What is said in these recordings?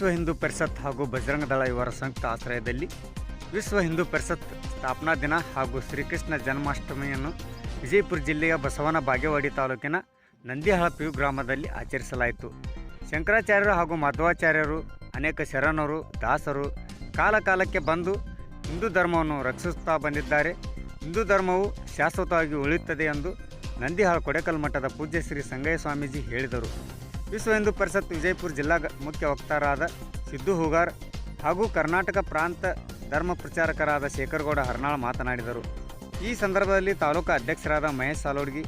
ವಿಶ್ವ ಹಿಂದೂ ಪರಿಷತ್ ಹಾಗೂ ಬಜರಂಗ ದಳ ಇವರ ಸಂಯುಕ್ತ ಆಶ್ರಯದಲ್ಲಿ ವಿಶ್ವ ಹಿಂದೂ ಪರಿಷತ್ ಸ್ಥಾಪನಾ ದಿನ ಹಾಗೂ ಶ್ರೀಕೃಷ್ಣ ಜನ್ಮಾಷ್ಟಮಿಯನ್ನು ವಿಜಯಪುರ ಜಿಲ್ಲೆಯ ಬಸವನ ಬಾಗೇವಾಡಿ ತಾಲೂಕಿನ ನಂದಿಹಾಳ ಪಿಯು ಗ್ರಾಮದಲ್ಲಿ ಆಚರಿಸಲಾಯಿತು. ಶಂಕರಾಚಾರ್ಯರು ಹಾಗೂ ಮಧ್ವಾಚಾರ್ಯರು, ಅನೇಕ ಶರಣರು, ದಾಸರು ಕಾಲಕಾಲಕ್ಕೆ ಬಂದು ಹಿಂದೂ ಧರ್ಮವನ್ನು ರಕ್ಷಿಸುತ್ತಾ ಬಂದಿದ್ದಾರೆ. ಹಿಂದೂ ಧರ್ಮವು ಶಾಶ್ವತವಾಗಿ ಉಳಿಯುತ್ತದೆ ಎಂದು ನಂದಿಹಾಳ ಕೊಡೆಕಲ್ ಮಠದ ಪೂಜ್ಯ ಶ್ರೀ ಸಂಗಯ್ಯ ಸ್ವಾಮೀಜಿ ಹೇಳಿದರು. ವಿಶ್ವ ಹಿಂದೂ ಪರಿಷತ್ ವಿಜಯಪುರ ಜಿಲ್ಲಾ ಮುಖ್ಯ ವಕ್ತಾರರಾದ ಸಿದ್ದು ಹೂಗಾರ್ ಹಾಗೂ ಕರ್ನಾಟಕ ಪ್ರಾಂತ ಧರ್ಮ ಪ್ರಚಾರಕರಾದ ಶೇಖರಗೌಡ ಹರ್ನಾಳ್ ಮಾತನಾಡಿದರು. ಈ ಸಂದರ್ಭದಲ್ಲಿ ತಾಲೂಕು ಅಧ್ಯಕ್ಷರಾದ Mahesh Salodgi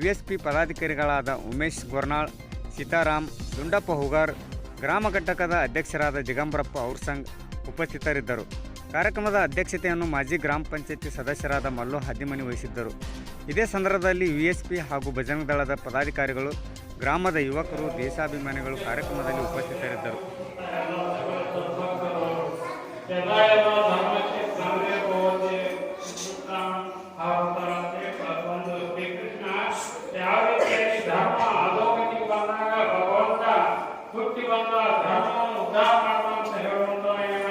V S P ಪದಾಧಿಕಾರಿಗಳಾದ Umesh Gornal, Sitaram, Dundappa Hugar, ಗ್ರಾಮ ಘಟಕದ ಅಧ್ಯಕ್ಷರಾದ ದಿಗಂಬರಪ್ಪ ಔರ್ಸಂಗ್ ಉಪಸ್ಥಿತರಿದ್ದರು. ಕಾರ್ಯಕ್ರಮದ ಅಧ್ಯಕ್ಷತೆಯನ್ನು ಮಾಜಿ ಗ್ರಾಮ ಪಂಚಾಯತಿ ಸದಸ್ಯರಾದ ಮಲ್ಲು ಹದಿಮನಿ ವಹಿಸಿದ್ದರು. ಇದೇ ಸಂದರ್ಭದಲ್ಲಿ ವಿ ಎಸ್ ಪಿ ಹಾಗೂ ಭಜರಂಗ ದಳದ ಪದಾಧಿಕಾರಿಗಳು, ಗ್ರಾಮದ ಯುವಕರು, ದೇಶಾಭಿಮಾನಿಗಳು ಕಾರ್ಯಕ್ರಮದಲ್ಲಿ ಉಪಸ್ಥಿತರಿದ್ದರು ಯದಾಯದ ಧರ್ಮಕ್ಕೆ ಸಂಗ್ರಹ ಭವತಿ ಸುತ್ತಾಂ ಆವರ್ತನತೆ ಒಂದು ಶ್ರೀಕೃಷ್ಣ ಯಾವ ರೀತಿಯಾಗಿ ಧರ್ಮ ಅಧೋಗತಿಗೆ ಬಂದಾಗ ಭಗವಂತ ಹುಟ್ಟಿ ಬಂದ ಧರ್ಮವನ್ನು ಉದ್ಧಾರ ಮಾಡುವ ಅಂತ ಹೇಳುವಂತ ಏನ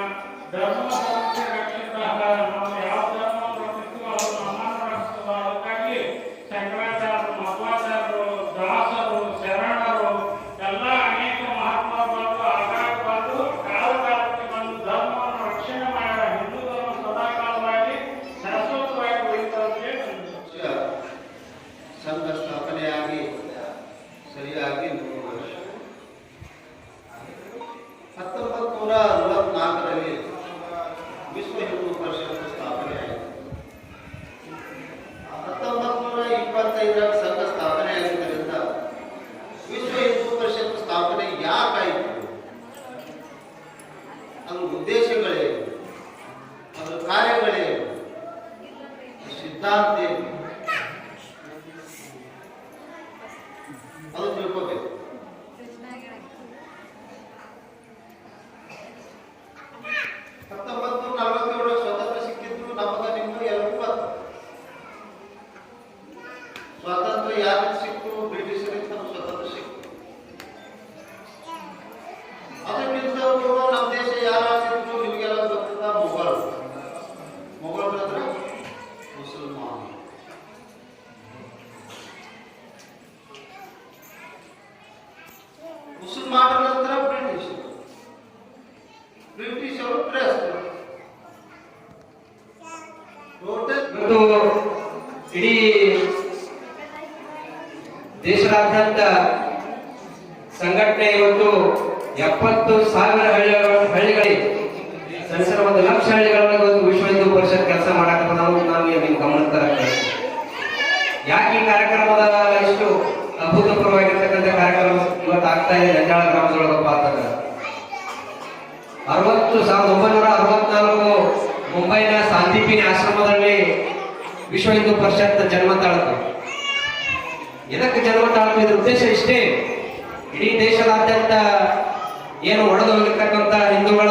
ಧರ್ಮ ಸಂಸ್ಥೆ ರಕ್ಷಿತ ನಾವು ಯಾವ ಧರ್ಮವನ್ನು ರಕ್ಷಿಸ್ತೀವೋ ಅದು ನಮ್ಮನ್ನು ರಕ್ಷಿಸ್ತದ ಅದಕ್ಕಾಗಿ ಶಂಕರಾಚಾರ್ಯರು ಮಧ್ವಾಚಾರ್ಯರು ದಾಸರು ಶರಣರು ಎಲ್ಲ ಅನೇಕ ಮಹಾತ್ಮರು ಬಂದು ಆಗಾಗ ಬಂದು ಕಾಲ ಕಾಲಕ್ಕೆ ಬಂದು ಧರ್ಮವನ್ನು ರಕ್ಷಣೆ ಮಾಡ್ಯಾರ ಹಿಂದೂ ಧರ್ಮ ಸದಾಕಾಲವಾಗಿ ಶಾಶ್ವತವಾಗಿ ಉಳಿತಂತೆ ಸಂಘ ಸ್ಥಾಪನೆಯಾಗಿ ಸರಿಯಾಗಿ ನೂರು ವರ್ಷ ಹತ್ತೊಂಬತ್ತು ನೂರ ಅರವತ್ನಾಲ್ಕರಲ್ಲಿ ವಿಶ್ವ ಹಿಂದೂ ಪರಿಷತ್ ಸ್ಥಾಪನೆಯಾಯಿತು ಹತ್ತೊಂಬತ್ತು ನೂರ ಇಪ್ಪತ್ತೈದರ ಸಂಘ ಸ್ಥಾಪನೆಯಾಗಿದ್ದರಿಂದ ವಿಶ್ವ ಹಿಂದೂ ಪರಿಷತ್ ಸ್ಥಾಪನೆ ಯಾಕಾಯಿತು ಅದರ ಉದ್ದೇಶಗಳೇನು ಅದರ ಕಾರ್ಯಗಳೇನು ಸಿದ್ಧಾಂತ ಏನು ಸಂಘಟನೆ ಇವತ್ತು ಎಪ್ಪತ್ತು ಸಾವಿರ ಹಳ್ಳಿಗಳ ಹಳ್ಳಿಗಳಿಗೆ ಸಣ್ಣ ಒಂದು ಲಕ್ಷ ಹಳ್ಳಿಗಳಲ್ಲಿ ಒಂದು ವಿಶ್ವ ಹಿಂದೂ ಪರಿಷತ್ ಕೆಲಸ ಮಾಡಕ್ಕೆ ನಾವು ನಾವು ಗಮನಕ್ಕೆ ತರಕ್ಕೆ ಯಾಕೆ ಈ ಕಾರ್ಯಕ್ರಮದ ಇಷ್ಟು ಅಭೂತಪೂರ್ವವಾಗಿರ್ತಕ್ಕಂಥ ಕಾರ್ಯಕ್ರಮ ಇವತ್ತು ಆಗ್ತಾ ಇದೆ ನಂಜಾಳ ಗ್ರಾಮದೊಳಗಪ್ಪ ಅಂತಂದ್ರೆ? ಅರವತ್ತು ಸಾವಿರದ ಒಂಬೈನೂರ ಅರವತ್ನಾಲ್ಕು ಮುಂಬೈನ ಸಾಂದೀಪಿನಿ ಆಶ್ರಮದಲ್ಲಿ ವಿಶ್ವ ಹಿಂದೂ ಪರಿಷತ್ ಜನ್ಮ ತಾಳ್ತು ಇದಕ್ಕೆ ಜನ್ಮ ತಾಳತು ಇದ್ರ ಉದ್ದೇಶ ಇಷ್ಟೇ. ಇಡೀ ದೇಶದಾದ್ಯಂತ ಏನು ಒಡೆದು ಹೋಗಿರ್ತಕ್ಕಂಥ ಹಿಂದೂಗಳ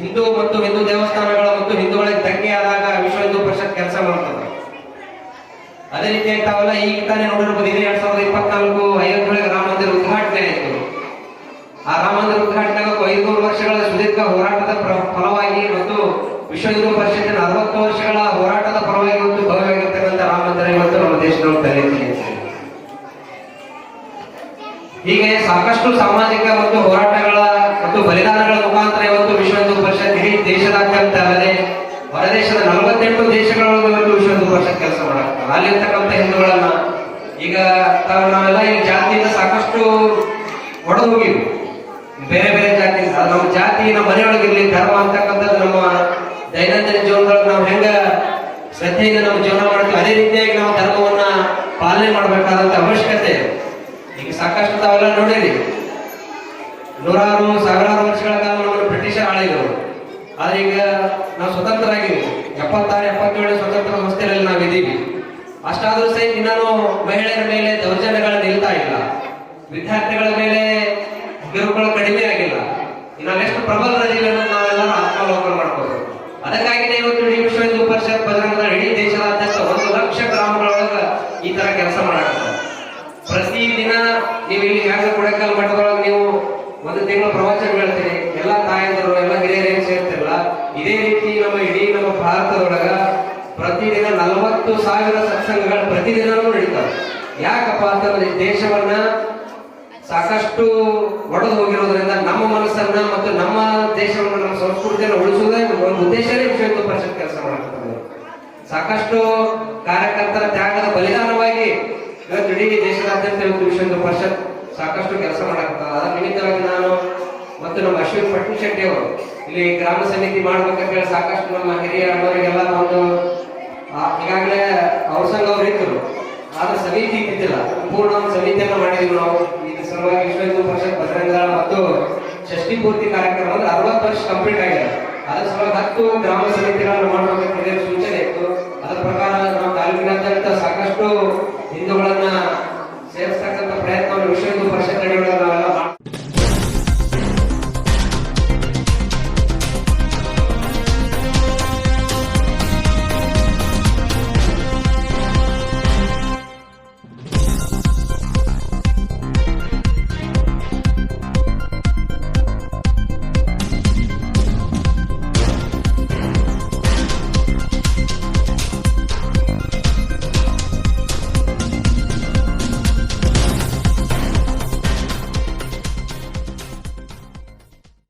ಹಿಂದೂ ಮತ್ತು ಹಿಂದೂ ದೇವಸ್ಥಾನಗಳ ಮತ್ತು ಹಿಂದೂಗಳಿಗೆ ದಂಗೆ ಆದಾಗ ವಿಶ್ವ ಹಿಂದೂ ಪರಿಷತ್ ಕೆಲಸ ಮಾಡ್ತದೆ. ಅದೇ ರೀತಿ ತಾವೆಲ್ಲ ಈಗ ತಾನೇ ನೋಡಿರ್ಬೋದು ಇದೇ ಎರಡ್ ಸಾವಿರದ ಇಪ್ಪತ್ನಾಲ್ಕು ಐವತ್ತೊಳಗೆ ರಾಮ ಮಂದಿರ ಉದ್ಘಾಟನೆ ಆಯಿತು. ಆ ರಾಮ ಮಂದಿರ ಉದ್ಘಾಟನೆಗೂ ಐದುನೂರು ವರ್ಷಗಳ ಸುದೀರ್ಘ ಹೋರಾಟದ ಫಲವಾಗಿ ಮತ್ತು ವಿಶ್ವ ಹಿಂದೂ ಪರಿಷತ್ತಿನ ಅರವತ್ತು ವರ್ಷಗಳ ಹೋರಾಟದ ಫಲವಾಗಿ ಮತ್ತು ಭವ್ಯವಾಗಿರ್ತಕ್ಕಂಥ ರಾಮ ಮಂದಿರ ಇವತ್ತು ನಮ್ಮ ದೇಶದ ತಲೆಯಲ್ಲಿ ಹೀಗೆ ಸಾಕಷ್ಟು ಸಾಮಾಜಿಕ ಮತ್ತು ಹೋರಾಟಗಳ ಮತ್ತು ಬಲಿದಾನಗಳ ಮುಖಾಂತರ ಇವತ್ತು ವಿಶ್ವ ಹಿಂದೂ ಪರಿಷತ್ ಇಡೀ ದೇಶದಾದ್ಯಂತ ಅಲ್ಲದೆ ಹೊರದೇಶದ ನಲವತ್ತೆಂಟು ದೇಶಗಳೊಳಗೆ ಇವತ್ತು ವಿಶ್ವ ಹಿಂದೂ ಪರಿಷತ್ ಕೆಲಸ ಮಾಡುತ್ತೆ ಅಲ್ಲಿರ್ತಕ್ಕಂಥ ಹಿಂದೂಗಳನ್ನ ಈಗ ನಾವೆಲ್ಲ ಈ ಜಾತಿಯಿಂದ ಸಾಕಷ್ಟು ಒಡೆದು ಹೋಗಿವಿ ಬೇರೆ ಬೇರೆ ಜಾತಿ ನಮ್ಮ ಜಾತಿ, ನಮ್ಮ ಮನೆಯೊಳಗಿರ್ಲಿ ಧರ್ಮ ಅಂತಕ್ಕಂಥದ್ದು ನಮ್ಮ ದೈನಂದಿನ ಜೀವನದೊಳಗೆ ನಾವು ಹೆಂಗ ಶ್ರದ್ಧೆಯಿಂದ ನಾವು ಜೀವನ ಮಾಡ್ತೀವಿ, ಅದೇ ರೀತಿಯಾಗಿ ನಾವು ಧರ್ಮವನ್ನ ಪಾಲನೆ ಮಾಡಬೇಕಾದಂತ ಅವಶ್ಯಕತೆ. ಈಗ ಸಾಕಷ್ಟು ತಾವೆಲ್ಲ ನೋಡಿರಿ. ನೂರಾರು, ಸಾವಿರಾರು ವರ್ಷಗಳ ಕಾಲ ನಮ್ಮನ್ನು ಬ್ರಿಟಿಷರ್ ಆಳಿದ್ರು ಆದ್ರೆ ಈಗ ನಾವು ಸ್ವತಂತ್ರರಾಗಿವಿ. ಎಪ್ಪತ್ತಾರು, ಎಪ್ಪತ್ತೇಳು ಸ್ವತಂತ್ರ ಸಂಸ್ಥೆಯಲ್ಲಿ ನಾವಿದ್ದೀವಿ ಅಷ್ಟಾದ್ರೂ ಸಹಿತ ಇನ್ನೂ ಮಹಿಳೆಯರ ಮೇಲೆ ದೌರ್ಜನ್ಯಗಳು ನಿಲ್ತಾ ಇಲ್ಲ. ವಿದ್ಯಾರ್ಥಿಗಳ ಮೇಲೆ ಕಿರುಕುಳ ಕಡಿಮೆ ಆಗಿಲ್ಲ. ನಾವೆಷ್ಟು ಪ್ರಬಲರಿದ್ದೀವಿ ಒಂದು ತಿಂಗಳ ಪ್ರವಚನ ಹೇಳ್ತೀನಿ. ಎಲ್ಲ ತಾಯಂದರು, ಎಲ್ಲ ಹಿರಿಯರೇನು ಸೇರ್ತಿರಲ್ಲ, ಇದೇ ರೀತಿ ನಮ್ಮ ಇಡೀ ನಮ್ಮ ಭಾರತದೊಳಗ ಪ್ರತಿದಿನ ನಲವತ್ತು ಸಾವಿರ ಸತ್ಸಂಗಗಳು ಪ್ರತಿದಿನವೂ ನಡೀತಾವೆ. ಯಾಕಪ್ಪ ಅಂತಂದ್ರೆ ದೇಶವನ್ನ ಸಾಕಷ್ಟು ಒಡೆದು ಹೋಗಿರೋದ್ರಿಂದ ನಮ್ಮ ಮನಸ್ಸನ್ನ ಮತ್ತು ನಮ್ಮ ದೇಶವನ್ನು, ನಮ್ಮ ಸಂಸ್ಕೃತಿಯನ್ನು ಉಳಿಸುವುದೇ ಒಂದು ಉದ್ದೇಶನೇ ವಿಶ್ವ ಪರಿಷತ್ ಕೆಲಸ ಮಾಡ್ತಾರೆ ಸಾಕಷ್ಟು ಕಾರ್ಯಕರ್ತರ ತ್ಯಾಗದ ಬಲಿದಾನವಾಗಿ ಇವತ್ತು ಇಡೀ ದೇಶದಾದ್ಯಂತ ಇವತ್ತು ವಿಶ್ವ ಪರಿಷತ್ ಸಾಕಷ್ಟು ಕೆಲಸ ಮಾಡಾಕತ್ತದ. ಅದರ ನಿಮಿತ್ತವಾಗಿ ಮತ್ತು ನಮ್ಮ ಅಶ್ವಿನ್ ಪಟ್ಟಿ ಶೆಟ್ಟಿ ಅವರು, ಇಲ್ಲಿ ಗ್ರಾಮ ಸಮಿತಿ ಮಾಡ್ಬೇಕಂತ ಹೇಳಿ ಸಾಕಷ್ಟು ನಮ್ಮ ಹಿರಿಯ ಅಣ್ಣವರಿಗೆಲ್ಲ ಒಂದು ಈಗಾಗಲೇ ಅವ್ರ ಸಂಘ ಅವ್ರು ಇದ್ರು ಆದ್ರೆ ಸಮಿತಿ ಇದ್ದಿಲ್ಲ ಪೂರ್ಣ ಒಂದು ಸಮಿತಿಯನ್ನು ಮಾಡಿದ್ವಿ ನಾವು. ಈ ಸಲುವಾಗಿ ವಿಶ್ವ ಹಿಂದೂ ಪರಿಷತ್ ಬಸರಂಗ ಮತ್ತು ಷಷ್ಠಿ ಪೂರ್ತಿ ಕಾರ್ಯಕ್ರಮ ಅಂದ್ರೆ ಅರವತ್ತು ವರ್ಷ ಕಂಪ್ಲೀಟ್ ಆಗಿದೆ. ಅದ್ರ ಸಲುವಾಗಿ ಹತ್ತು ಗ್ರಾಮ ಸಮಿತಿಗಳನ್ನು ಮಾಡಬೇಕಂತ ಸೂಚನೆ ಇತ್ತು. ಅದರ ಪ್ರಕಾರ ನಮ್ಮ ತಾಲೂಕಿನಾದ್ಯಂತ ಸಾಕಷ್ಟು ಹಿಂದೂಗಳನ್ನ ಸೇರಿಸ್ತಕ್ಕಂಥ ಪ್ರಯತ್ನವನ್ನು ವಿಶ್ವ ಹಿಂದೂ ಪರಿಷತ್